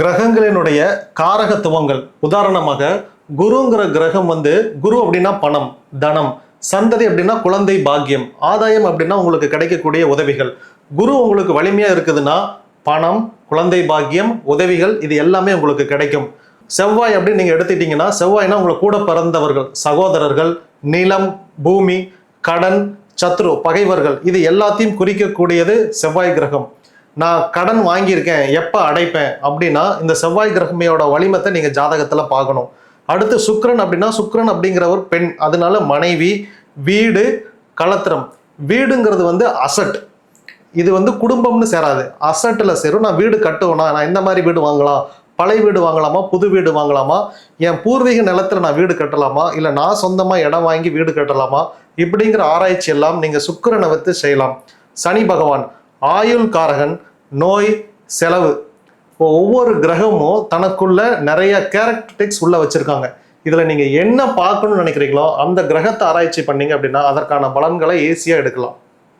கிரகங்களினுடைய காரகத்துவங்கள். உதாரணமாக குருங்கிற கிரகம் வந்து குரு அப்படின்னா பணம் தனம். சந்ததி அப்படின்னா குழந்தை பாக்கியம். ஆதாயம் அப்படின்னா உங்களுக்கு கிடைக்கக்கூடிய உதவிகள். குரு உங்களுக்கு வலிமையா இருக்குதுன்னா பணம் குழந்தை பாக்கியம் உதவிகள் இது எல்லாமே உங்களுக்கு கிடைக்கும். செவ்வாய் அப்படின்னு நீங்க எடுத்துட்டீங்கன்னா செவ்வாய்னா உங்களை கூட பிறந்தவர்கள் சகோதரர்கள் நிலம் பூமி கடன் சத்ரு பகைவர்கள் இது எல்லாத்தையும் குறிக்கக்கூடியது செவ்வாய் கிரகம். நான் கடன் வாங்கியிருக்கேன் எப்போ அடைப்பேன் அப்படின்னா இந்த செவ்வாய் கிரகமையோட வலிமத்தை நீங்கள் ஜாதகத்தில் பார்க்கணும். அடுத்து சுக்ரன் அப்படின்னா சுக்கிரன் அப்படிங்கிறவர் பெண். அதனால மனைவி வீடு கலத்திரம். வீடுங்கிறது வந்து அசட் இது வந்து குடும்பம்னு சேராது. அசட்டில் சேரும். நான் வீடு கட்டுவேனா? நான் இந்த மாதிரி வீடு வாங்கலாம். பழைய வீடு வாங்கலாமா? புது வீடு வாங்கலாமா? என் பூர்வீக நிலத்தில் நான் வீடு கட்டலாமா? இல்லை நான் சொந்தமாக இடம் வாங்கி வீடு கட்டலாமா? இப்படிங்கிற ஆராய்ச்சி எல்லாம் நீங்கள் சுக்கிரனை வைத்து செய்யலாம். சனி பகவான் ஆயுள் காரகன் நோய் செலவு. இப்போ ஒவ்வொரு கிரகமும் தனக்குள்ள நிறைய கேரக்டரிஸ்டிக்ஸ் உள்ள வச்சிருக்காங்க. இதில் நீங்கள் என்ன பார்க்கணும்னு நினைக்கிறீங்களோ அந்த கிரகத்தை ஆராய்ச்சி பண்ணீங்க அப்படின்னா அதற்கான பலன்களை ஈஸியாக எடுக்கலாம்.